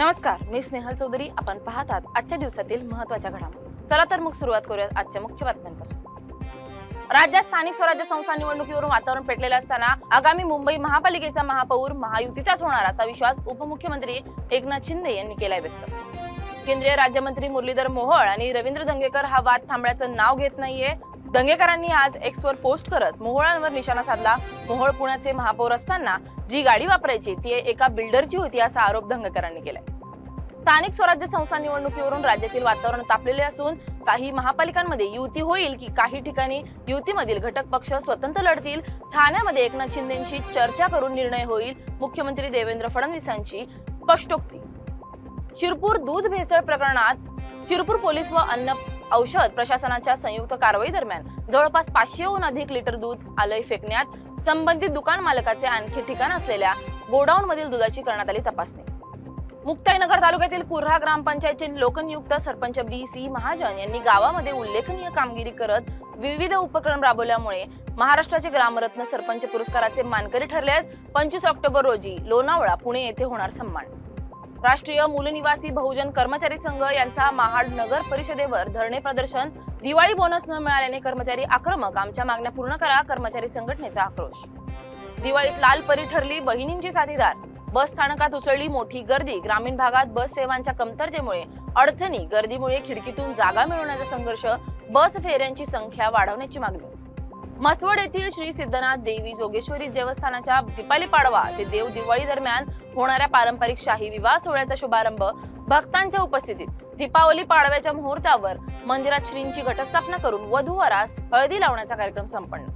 नमस्कार मी स्नेहल चौधरी. आपण पाहतात आजच्या दिवसातील महत्त्वाच्या घडामोडी. चला तर मग सुरुवात करूयात आजच्या मुख्य बातम्यांपासून. राज्यात स्थानिक स्वराज्य संस्था निवडणुकीवरून वातावरण पेटलेलं असताना आगामी मुंबई महापालिकेचा महापौर महायुतीचाच होणार असा विश्वास उपमुख्यमंत्री एकनाथ शिंदे यांनी केलाय व्यक्त. केंद्रीय राज्यमंत्री मुरलीधर मोहोळ आणि रवींद्र दंगेकर हा वाद थांबण्याचं नाव घेत नाहीये. दंगेकरांनी आज एक्सवर पोस्ट करत मोहोळांवर निशाणा साधला. मोहोळ पुण्याचे महापौर असताना जी गाडी वापरायची ती एका बिल्डरची होती असा आरोप दंगेकरांनी केलाय. स्थानिक स्वराज्य संस्था निवडणुकीवरून राज्यातील वातावरण तापलेले असून काही महापालिकांमध्ये युती होईल की काही ठिकाणी युतीमधील घटक पक्ष स्वतंत्र लढतील ठाण्यामध्ये एकनाथ शिंदेची चर्चा करून निर्णय होईल मुख्यमंत्री देवेंद्र फडणवीसांची स्पष्टोक्ती. शिरपूर दूध भेसळ प्रकरणात शिरपूर पोलीस व अन्न औषध प्रशासनाच्या संयुक्त कारवाई दरम्यान जवळपास पाचशेहून अधिक लिटर दूध आलय फेकण्यात संबंधित दुकान मालकाचे आणखी ठिकाण असलेल्या गोडाऊन मधील दुधाची करण्यात आली तपासणी. मुक्ताईनगर तालुक्यातील कुर्हा ग्रामपंचायतचे लोकनियुक्त सरपंच बी सी महाजन यांनी गावामध्ये उल्लेखनीय कामगिरी करत विविध उपक्रम राबवल्यामुळे महाराष्ट्राचे ग्रामरत्न सरपंच पुरस्काराचे मानकरी ठरले आहेत. पंचवीस ऑक्टोबर रोजी लोणावळा पुणे येथे होणार सन्मान. राष्ट्रीय मूलनिवासी बहुजन कर्मचारी संघ यांचा महाड नगर परिषदेवर धरणे प्रदर्शन. दिवाळी बोनस न मिळाल्याने कर्मचारी आक्रमक आमच्या मागण्या पूर्ण करा कर्मचारी संघटनेचा आक्रोश. दिवाळीत लाल परी ठरली बहिणींची साथीदार. बस स्थानकात उसळली मोठी गर्दी. ग्रामीण भागात बस सेवांच्या कमतरतेमुळे अडचणी गर्दीमुळे खिडकीतून जागा मिळवण्याचा संघर्ष बस फेऱ्यांची संख्या वाढवण्याची मागणी. मसवड येथील श्री सिद्धनाथ देवी जोगेश्वरी देवस्थानाच्या दीपाली पाडवा ते देव दिवाळी दरम्यान होणाऱ्या पारंपरिक शाही विवाह सोहळ्याचा शुभारंभ भक्तांच्या उपस्थितीत. दीपावली पाडव्याच्या मुहूर्तावर मंदिरात श्रींची घटस्थापना करून वधूवरास हळदी लावण्याचा कार्यक्रम संपन्न.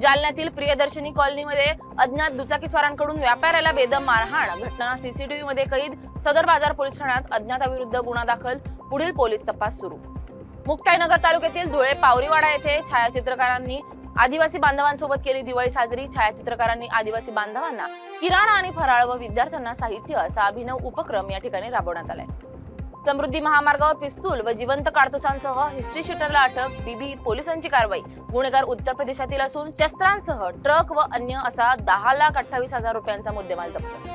जालन्यातील प्रियदर्शनी कॉलनीमध्ये अज्ञात दुचाकीस्वारांकडून व्यापाऱ्याला बेदम मारहाण. घटना सीसीटीव्ही मध्ये कैद. सदर बाजार पोलीस ठाण्यात अज्ञाताविरुद्ध गुन्हा दाखल. पुढील पोलीस तपास सुरू. मुक्ताईनगर तालुक्यातील धुळे पावरीवाडा येथे छायाचित्रकारांनी आदिवासी बांधवांसोबत केली दिवाळी साजरी. छायाचित्रकारांनी आदिवासी बांधवांना किराणा आणि फराळ व विद्यार्थ्यांना साहित्य असा अभिनव उपक्रम या ठिकाणी राबवण्यात आलाय. समृद्धी महामार्गावर पिस्तूल व जिवंत काडतुसांसह हिस्ट्री शूटरला अटक बीबी पोलिसांची कारवाई. गुन्हेगार उत्तर प्रदेशातील असून शस्त्रांसह ट्रक व अन्य असा दहा लाख अठ्ठावीस हजार रुपयांचा मुद्देमाल जप्त.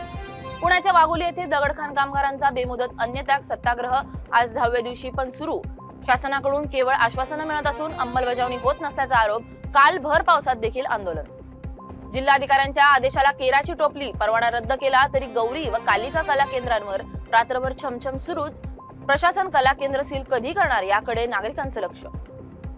पुण्याच्या वाघोली येथे दगडखान कामगारांचा बेमुदत अन्यत्याग सत्याग्रह आज दहाव्या दिवशी पण सुरू. शासनाकडून केवळ आश्वासनं मिळत असून अंमलबजावणी होत नसल्याचा आरोप काल भर पावसात देखील आंदोलन. जिल्हाधिकाऱ्यांच्या आदेशाला केराची टोपली परवाना रद्द केला तरी गौरी व कालिका कला केंद्रांवर रात्रभर छमछम सुरूच प्रशासन कला केंद्र सील कधी करणार याकडे नागरिकांचं लक्ष.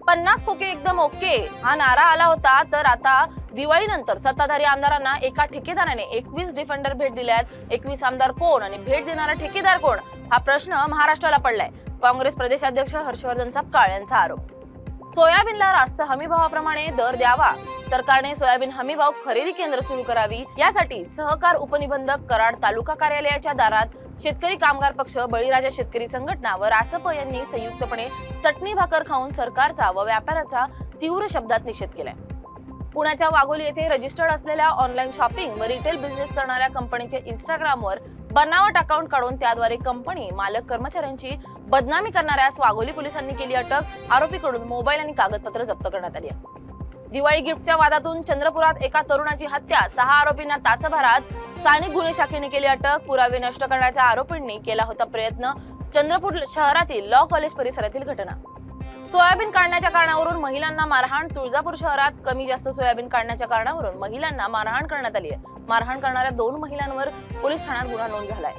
पन्नास खोके एकदम ओके हा नारा आला होता तर आता दिवाळीनंतर सत्ताधारी आमदारांना एका ठेकेदाराने एकवीस डिफेंडर भेट दिल्यात एकवीस आमदार कोण आणि भेट देणारा ठेकेदार कोण? हा प्रश्न महाराष्ट्राला पडलाय. काँग्रेस प्रदेशाध्यक्ष हर्षवर्धन सपकाळ यांचा आरोप. सोयाबीनला रास्त हमी भावाप्रमाणे दर द्यावा. सरकारने सोयाबीन हमी भाव खरेदी केंद्र सुरू करावी. यासाठी सहकार उपनिबंधक कराड तालुका कार्यालयाच्या दारात शेतकरी कामगार पक्ष बळीराजा शेतकरी संघटना व रासप यांनी संयुक्तपणे चटणी भाकर खाऊन सरकारचा व व्यापाराचा तीव्र शब्दात निषेध केलाय पुण्याच्या वाघोली येथे रजिस्टर्ड असलेल्या ऑनलाईन शॉपिंग व रिटेल बिझनेस करणाऱ्या कंपनीचे इंस्टाग्रामवर बनावट अकाउंट काढून त्याद्वारे कंपनी मालक कर्मचाऱ्यांची बदनामी करणाऱ्यास वाघोली पोलिसांनी केली अटक आरोपीकडून मोबाईल आणि कागदपत्र जप्त करण्यात आली आहे. दिवाळी गिफ्टच्या वादातून चंद्रपुरात एका तरुणाची हत्या सहा आरोपींना तासभरात स्थानिक गुन्हे शाखेने केली अटक पुरावे नष्ट करण्याच्या आरोपींनी केला होता प्रयत्न. चंद्रपूर शहरातील लॉ कॉलेज परिसरातील घटना. सोयाबीन काढण्याच्या कारणावरून महिलांना मारहाण. तुळजापूर शहरात कमी जास्त सोयाबीन काढण्याच्या कारणावरून महिलांना मारहाण करण्यात आली आहे. मारहाण करणाऱ्या दोन महिलांवर पोलीस ठाण्यात गुन्हा नोंद झालाय.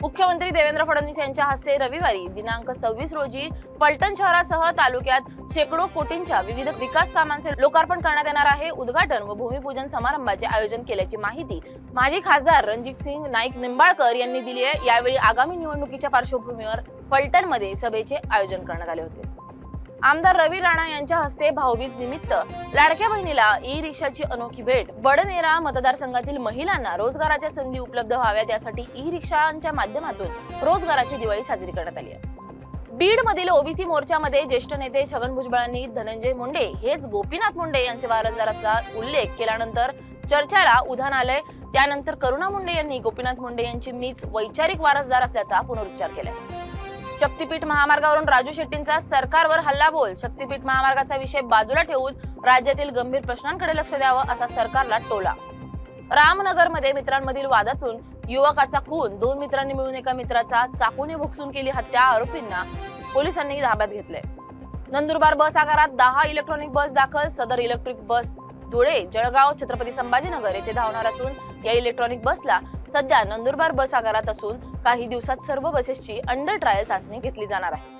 मुख्यमंत्री देवेंद्र फडणवीस यांच्या हस्ते रविवारी दिनांक सव्वीस रोजी पलटण शहरासह तालुक्यात शेकडो कोटींच्या विविध विकास कामांचे लोकार्पण करण्यात येणार आहे. उद्घाटन व भूमिपूजन समारंभाचे आयोजन केल्याची माहिती माजी खासदार रणजित सिंग नाईक निंबाळकर यांनी दिली आहे. यावेळी आगामी निवडणुकीच्या पार्श्वभूमीवर पलटणमध्ये सभेचे आयोजन करण्यात आले होते. आमदार रवी राणा यांच्या हस्ते भाऊबीज निमित्त लाडक्या बहिणीला ई रिक्षाची अनोखी भेट. बडनेरा मतदारसंघातील महिलांना रोजगाराच्या संधी उपलब्ध व्हाव्यात यासाठी ई रिक्षांच्या माध्यमातून रोजगाराची दिवाळी साजरी करण्यात आली आहे. बीड मधील ओबीसी मोर्चामध्ये ज्येष्ठ नेते छगन भुजबळांनी धनंजय मुंडे हेच गोपीनाथ मुंडे यांचे वारसदार असला उल्लेख केल्यानंतर चर्चेला उधाण आलंय. त्यानंतर करुणा मुंडे यांनी गोपीनाथ मुंडे यांची मीच वैचारिक वारसदार असल्याचा पुनरुच्चार केलाय. शक्तीपीठ महामार्गावरून राजू शेट्टींचा सरकारवर हल्ला बोल शक्तीपीठ महामार्गाचा विषय बाजूला ठेवून राज्यातील गंभीर प्रश्नांकडे लक्ष द्यावं असा सरकारला टोला. रामनगरमध्ये मित्रांमधील वादातून युवकाचा खून. दोन मित्रांनी मिळून एका मित्राचा चाकूने भुकसून केली हत्या आरोपींना पोलिसांनी धाब्यात घेतले नंदुरबार बस आगारात दहा इलेक्ट्रॉनिक बस दाखल. सदर इलेक्ट्रिक बस धुळे जळगाव छत्रपती संभाजीनगर येथे धावणार असून या इलेक्ट्रॉनिक बसला सध्या नंदुरबार बस आगारात असून काही दिवसात सर्व बसेसची अंडर ट्रायल चाचणी घेतली जाणार आहे.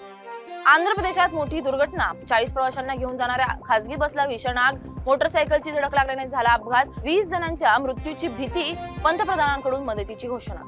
आंध्र प्रदेशात मोठी दुर्घटना. चाळीस प्रवाशांना घेऊन जाणाऱ्या खासगी बसला भीषण आग मोटरसायकलची धडक लागल्याने झाला अपघात. वीस जणांच्या मृत्यूची भीती पंतप्रधानांकडून मदतीची घोषणा.